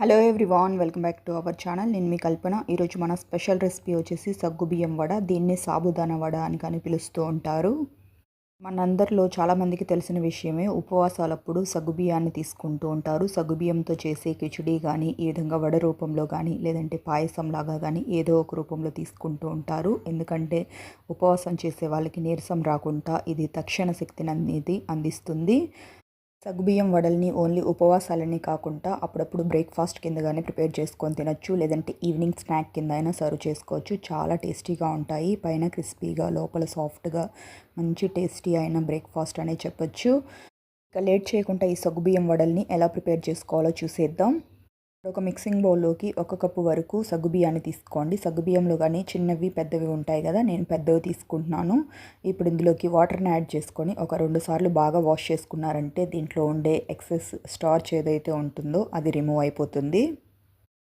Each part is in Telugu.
Hello everyone welcome back to our channel నేను మీ కల్పన. ఈరోజు మన స్పెషల్ రెసిపీ వచ్చేసి సగ్గు బియ్యం వడ. దీన్ని సాబుదానా వడ అని కానీ పిలుస్తూ ఉంటారు. మనందరిలో చాలామందికి తెలిసిన విషయమే ఉపవాసాలప్పుడు సగ్గుబియ్యాన్ని తీసుకుంటూ ఉంటారు. సగ్గుబియ్యంతో చేసే కిచిడి కానీ ఈ విధంగా వడ రూపంలో కానీ లేదంటే పాయసం లాగా కానీ ఏదో ఒక రూపంలో తీసుకుంటూ ఉంటారు. ఎందుకంటే ఉపవాసం చేసే వాళ్ళకి నీరసం రాకుండా ఇది తక్షణ శక్తిని అనేది అందిస్తుంది. సగ్గుబియ్యం వడల్ని ఓన్లీ ఉపవాసాలని కాకుండా అప్పుడప్పుడు బ్రేక్ఫాస్ట్ కిందగానే ప్రిపేర్ చేసుకొని తినొచ్చు. లేదంటే ఈవినింగ్ స్నాక్ కింద అయినా సర్వ్ చేసుకోవచ్చు. చాలా టేస్టీగా ఉంటాయి. పైన క్రిస్పీగా లోపల సాఫ్ట్గా మంచి టేస్టీ అయిన బ్రేక్ఫాస్ట్ అనే చెప్పొచ్చు. ఇక లేట్ చేయకుండా ఈ సగ్గుబియ్యం వడల్ని ఎలా ప్రిపేర్ చేసుకోవాలో చూసేద్దాం. ఒక మిక్సింగ్ బౌల్లోకి ఒక కప్పు వరకు సగ్గుబియ్యాన్ని తీసుకోండి. సగ్గుబియ్యంలో కానీ చిన్నవి పెద్దవి ఉంటాయి కదా నేను పెద్దవి తీసుకుంటున్నాను. ఇప్పుడు ఇందులోకి వాటర్ని యాడ్ చేసుకొని ఒక రెండు సార్లు బాగా వాష్ చేసుకున్నారంటే దీంట్లో ఉండే ఎక్సెస్ స్టార్చ్ ఏదైతే ఉంటుందో అది రిమూవ్ అయిపోతుంది.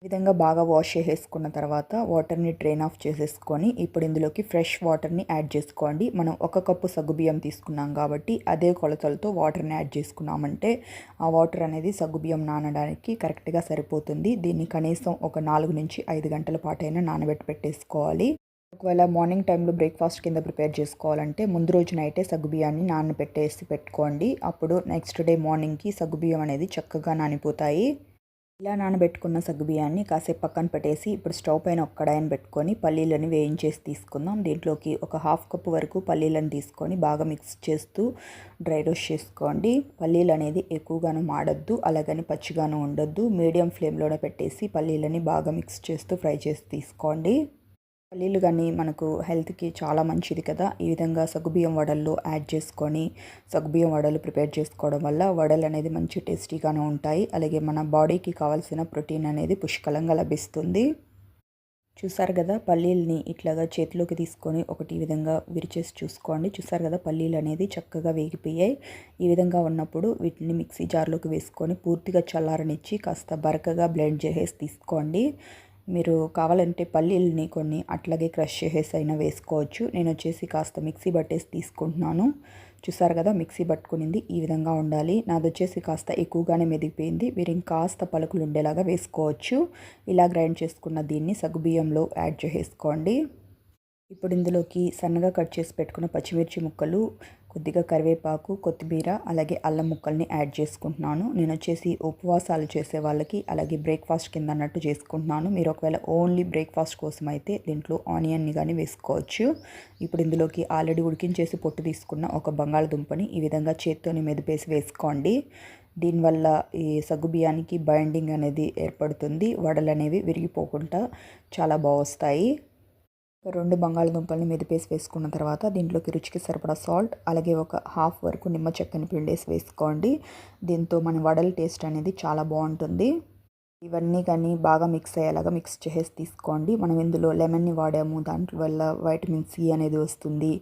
విధంగా బాగా వాష్ చేసేసుకున్న తర్వాత వాటర్ని డ్రైన్ ఆఫ్ చేసేసుకొని ఇప్పుడు ఇందులోకి ఫ్రెష్ వాటర్ని యాడ్ చేసుకోండి. మనం ఒక కప్పు సగ్గుబియ్యం తీసుకున్నాం కాబట్టి అదే కొలతలతో వాటర్ని యాడ్ చేసుకున్నామంటే ఆ వాటర్ అనేది సగ్గుబియ్యం నానడానికి కరెక్ట్గా సరిపోతుంది. దీన్ని కనీసం ఒక నాలుగు నుంచి ఐదు గంటల పాటైనా నానబెట్టి పెట్టేసుకోవాలి. ఒకవేళ మార్నింగ్ టైంలో బ్రేక్ఫాస్ట్ కింద ప్రిపేర్ చేసుకోవాలంటే ముందు రోజు నైటే సగ్గుబియ్యాన్ని నానబెట్టేసి పెట్టుకోండి. అప్పుడు నెక్స్ట్ డే మార్నింగ్కి సగ్గుబియ్యం అనేది చక్కగా నానిపోతాయి. ఇలా నానబెట్టుకున్న సగ్గుబియ్యాన్ని కాసేపు పక్కన పెట్టేసి ఇప్పుడు స్టవ్ పైన ఒక కడాయిని పెట్టుకొని పల్లీలను వేయించేసి తీసుకుందాం. దీంట్లోకి ఒక హాఫ్ కప్ వరకు పల్లీలను తీసుకొని బాగా మిక్స్ చేస్తూ డ్రై రోస్ట్ చేసుకోండి. పల్లీలు అనేది ఎక్కువగాను మాడద్దు అలాగని పచ్చిగాను ఉండొద్దు. మీడియం ఫ్లేమ్లోనే పెట్టేసి పల్లీలని బాగా మిక్స్ చేస్తూ ఫ్రై చేసి తీసుకోండి. పల్లీలు కానీ మనకు హెల్త్కి చాలా మంచిది కదా. ఈ విధంగా సగ్గుబియ్యం వడల్లో యాడ్ చేసుకొని సగ్గుబియ్యం వడలు ప్రిపేర్ చేసుకోవడం వల్ల వడలు అనేది మంచి టేస్టీగానే ఉంటాయి. అలాగే మన బాడీకి కావాల్సిన ప్రోటీన్ అనేది పుష్కలంగా లభిస్తుంది. చూసారు కదా పల్లీలని ఇట్లాగా చేతిలోకి తీసుకొని ఒకటి ఈ విధంగా విరిచేసి చూసుకోండి. చూసారు కదా పల్లీలు అనేది చక్కగా వేగిపోయాయి. ఈ విధంగా ఉన్నప్పుడు వీటిని మిక్సీ జార్లోకి వేసుకొని పూర్తిగా చల్లారనిచ్చి కాస్త బరకగా బ్లెండ్ చేసేసి తీసుకోండి. మీరు కావాలంటే పల్లీలని కొన్ని అట్లాగే క్రష్ చేసేసి అయినా వేసుకోవచ్చు. నేను వచ్చేసి కాస్త మిక్సీ పట్టేసి తీసుకుంటున్నాను. చూసారు కదా మిక్సీ పట్టుకునింది. ఈ విధంగా ఉండాలి. నాది వచ్చేసి కాస్త ఎక్కువగానే మెదిగిపోయింది. మీరు ఇంకాస్త పలుకులు ఉండేలాగా వేసుకోవచ్చు. ఇలా గ్రైండ్ చేసుకున్న దీన్ని సగ్గుబియ్యంలో యాడ్ చేసేసుకోండి. ఇప్పుడు ఇందులోకి సన్నగా కట్ చేసి పెట్టుకున్న పచ్చిమిర్చి ముక్కలు కొద్దిగా కరివేపాకు కొత్తిమీర అలాగే అల్లం ముక్కల్ని యాడ్ చేసుకుంటున్నాను. నేను వచ్చేసి ఉపవాసాలు చేసే వాళ్ళకి అలాగే బ్రేక్ఫాస్ట్ కింద అన్నట్టు చేసుకుంటున్నాను. మీరు ఒకవేళ ఓన్లీ బ్రేక్ఫాస్ట్ కోసం అయితే దీంట్లో ఆనియన్ని కానీ వేసుకోవచ్చు. ఇప్పుడు ఇందులోకి ఆల్రెడీ ఉడికించేసి పొట్టు తీసుకున్న ఒక బంగాళదుంపని ఈ విధంగా చేత్తోని మెదిపేసి వేసుకోండి. దీనివల్ల ఈ సగ్గు బియ్యానికి బైండింగ్ అనేది ఏర్పడుతుంది. వడలు అనేవి విరిగిపోకుండా చాలా బాగా వస్తాయి రెండు బంగాళదుంపల్ని మెదిపేసి వేసుకున్న తర్వాత దీంట్లోకి రుచికి సరిపడా సాల్ట్ అలాగే ఒక హాఫ్ వరకు నిమ్మ చెక్కని పిండేసి వేసుకోండి. దీంతో మన వడల టేస్ట్ అనేది చాలా బాగుంటుంది. ఇవన్నీ కానీ బాగా మిక్స్ అయ్యేలాగా మిక్స్ చేసి తీసుకోండి. మనం ఇందులో లెమన్ని వాడాము. దాంట్లో వల్ల వైటమిన్ సి అనేది వస్తుంది.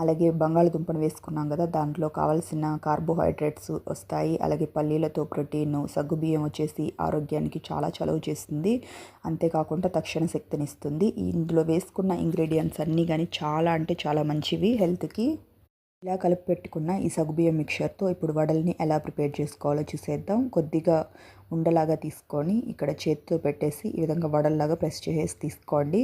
అలాగే బంగాళదుంపను వేసుకున్నాం కదా దాంట్లో కావాల్సిన కార్బోహైడ్రేట్స్ వస్తాయి. అలాగే పల్లీలతో ప్రోటీన్ సగ్గుబియ్యం వచ్చేసి ఆరోగ్యానికి చాలా చలవ చేస్తుంది. అంతేకాకుండా తక్షణ శక్తినిస్తుంది ఇందులో వేసుకున్న ఇంగ్రీడియంట్స్ అన్నీ కానీ చాలా అంటే చాలా మంచివి. హెల్త్కి ఇలా కలిపి పెట్టుకున్న ఈ సగుబియ్యం మిక్చర్తో ఇప్పుడు వడల్ని ఎలా ప్రిపేర్ చేసుకోవాలో చూసేద్దాం. కొద్దిగా ఉండలాగా తీసుకొని ఇక్కడ చేతితో పెట్టేసి ఈ విధంగా వడల్లాగా ప్రెస్ చేసేసి తీసుకోండి.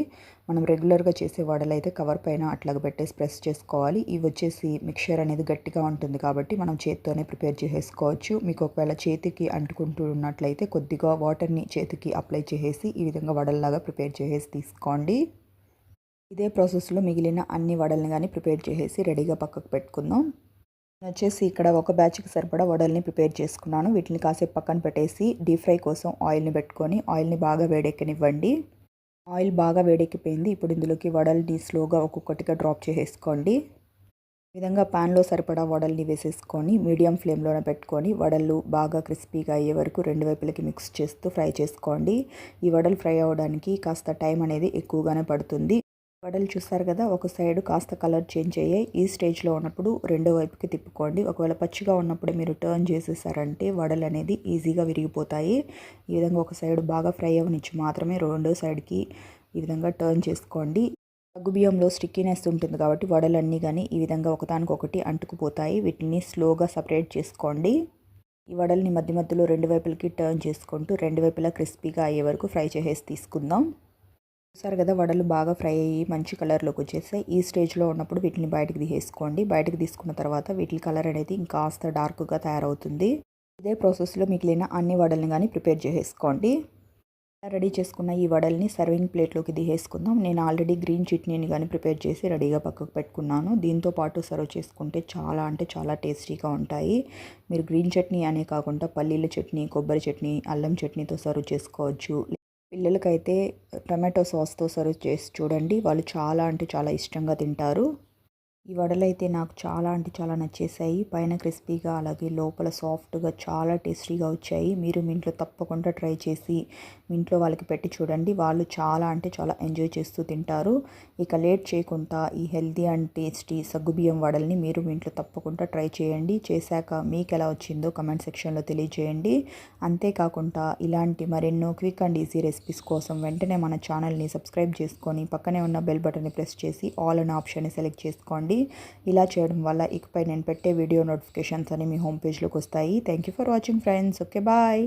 మనం రెగ్యులర్గా చేసే వడలు అయితే కవర్ పైన అట్లాగా పెట్టేసి ప్రెస్ చేసుకోవాలి. ఇవి వచ్చేసి మిక్చర్ అనేది గట్టిగా ఉంటుంది కాబట్టి మనం చేతితోనే ప్రిపేర్ చేసేసుకోవచ్చు. మీకు ఒకవేళ చేతికి అంటుకుంటూ ఉన్నట్లయితే కొద్దిగా వాటర్ని చేతికి అప్లై చేసేసి ఈ విధంగా వడల్లాగా ప్రిపేర్ చేసేసి తీసుకోండి. ఇదే ప్రాసెస్లో మిగిలిన అన్ని వడల్ని కానీ ప్రిపేర్ చేసేసి రెడీగా పక్కకు పెట్టుకుందాం. నేను వచ్చేసి ఇక్కడ ఒక బ్యాచ్కి సరిపడా వడల్ని ప్రిపేర్ చేసుకున్నాను. వీటిని కాసేపు పక్కన పెట్టేసి డీప్ ఫ్రై కోసం ఆయిల్ని పెట్టుకొని ఆయిల్ని బాగా వేడెక్కనివ్వండి. ఆయిల్ బాగా వేడెక్కిపోయింది. ఇప్పుడు ఇందులోకి వడల్ని స్లోగా ఒక్కొక్కటిగా డ్రాప్ చేసేసుకోండి. ఈ విధంగా ప్యాన్లో సరిపడా వడల్ని వేసేసుకొని మీడియం ఫ్లేమ్లోనే పెట్టుకొని వడలు బాగా క్రిస్పీగా అయ్యే వరకు రెండు వైపులకి మిక్స్ చేస్తూ ఫ్రై చేసుకోండి. ఈ వడలు ఫ్రై అవ్వడానికి కాస్త టైం అనేది ఎక్కువగానే పడుతుంది. వడలు చూస్తారు కదా ఒక సైడ్ కాస్త కలర్ చేంజ్ అయ్యాయి ఈ స్టేజ్లో ఉన్నప్పుడు రెండో వైపుకి తిప్పుకోండి. ఒకవేళ పచ్చిగా ఉన్నప్పుడు మీరు టర్న్ చేసేసారంటే వడలు అనేది ఈజీగా విరిగిపోతాయి. ఈ విధంగా ఒక సైడ్ బాగా ఫ్రై అవ్వనిచ్చి మాత్రమే రెండో సైడ్కి ఈ విధంగా టర్న్ చేసుకోండి. బియ్యంలో స్టిక్కీనెస్ ఉంటుంది కాబట్టి వడలన్నీ కానీ ఈ విధంగా ఒకదానికొకటి అంటుకుపోతాయి. వీటిని స్లోగా సపరేట్ చేసుకోండి. ఈ వడల్ని మధ్య మధ్యలో రెండు వైపులకి టర్న్ చేసుకుంటూ రెండు వైపులా క్రిస్పీగా అయ్యే వరకు ఫ్రై చేసేసి తీసుకుందాం. చూసారు కదా వడలు బాగా ఫ్రై అయ్యి మంచి కలర్లోకి వచ్చేసాయి ఈ స్టేజ్లో ఉన్నప్పుడు వీటిని బయటకు తీసేసుకోండి. బయటకు తీసుకున్న తర్వాత వీటి కలర్ అనేది ఇంకాస్త డార్క్గా తయారవుతుంది. ఇదే ప్రాసెస్లో మిగిలిన అన్ని వడల్ని కానీ ప్రిపేర్ చేసేసుకోండి. రెడీ చేసుకున్న ఈ వడల్ని సర్వింగ్ ప్లేట్లోకి దిహేసుకుందాం నేను ఆల్రెడీ గ్రీన్ చట్నీని కానీ ప్రిపేర్ చేసి రెడీగా పక్కకు పెట్టుకున్నాను. దీంతో పాటు సర్వ్ చేసుకుంటే చాలా అంటే చాలా టేస్టీగా ఉంటాయి. మీరు గ్రీన్ చట్నీ అనే కాకుండా పల్లీల చట్నీ కొబ్బరి చట్నీ అల్లం చట్నీతో సర్వ్ చేసుకోవచ్చు. పిల్లలకైతే టమాటో సాస్తో సర్వ్ చేసి చూడండి. వాళ్ళు చాలా అంటే చాలా ఇష్టంగా తింటారు. ఈ వడలైతే నాకు చాలా అంటే చాలా నచ్చేసాయి. పైన క్రిస్పీగా అలాగే లోపల సాఫ్ట్గా చాలా టేస్టీగా వచ్చాయి. మీరు మీ ఇంట్లో తప్పకుండా ట్రై చేసి మీ ఇంట్లో వాళ్ళకి పెట్టి చూడండి. వాళ్ళు చాలా అంటే చాలా ఎంజాయ్ చేస్తూ తింటారు. ఇక లేట్ చేయకుండా ఈ హెల్తీ అండ్ టేస్టీ సగ్గుబియ్యం వడల్ని మీరు మీ ఇంట్లో తప్పకుండా ట్రై చేయండి. చేశాక మీకు ఎలా వచ్చిందో కమెంట్ సెక్షన్లో తెలియజేయండి. అంతేకాకుండా ఇలాంటి మరెన్నో క్విక్ అండ్ ఈజీ రెసిపీస్ కోసం వెంటనే మన ఛానల్ని సబ్స్క్రైబ్ చేసుకొని పక్కనే ఉన్న బెల్ బటన్ని ప్రెస్ చేసి ఆల్ అనే ఆప్షన్ని సెలెక్ట్ చేసుకోండి. ఇలా చేయడం వల్ల ఇకపై నేను పెట్టే వీడియో నోటిఫికేషన్స్ అని మీ హోమ్ పేజ్లోకి వస్తాయి. Thank you for watching friends okay bye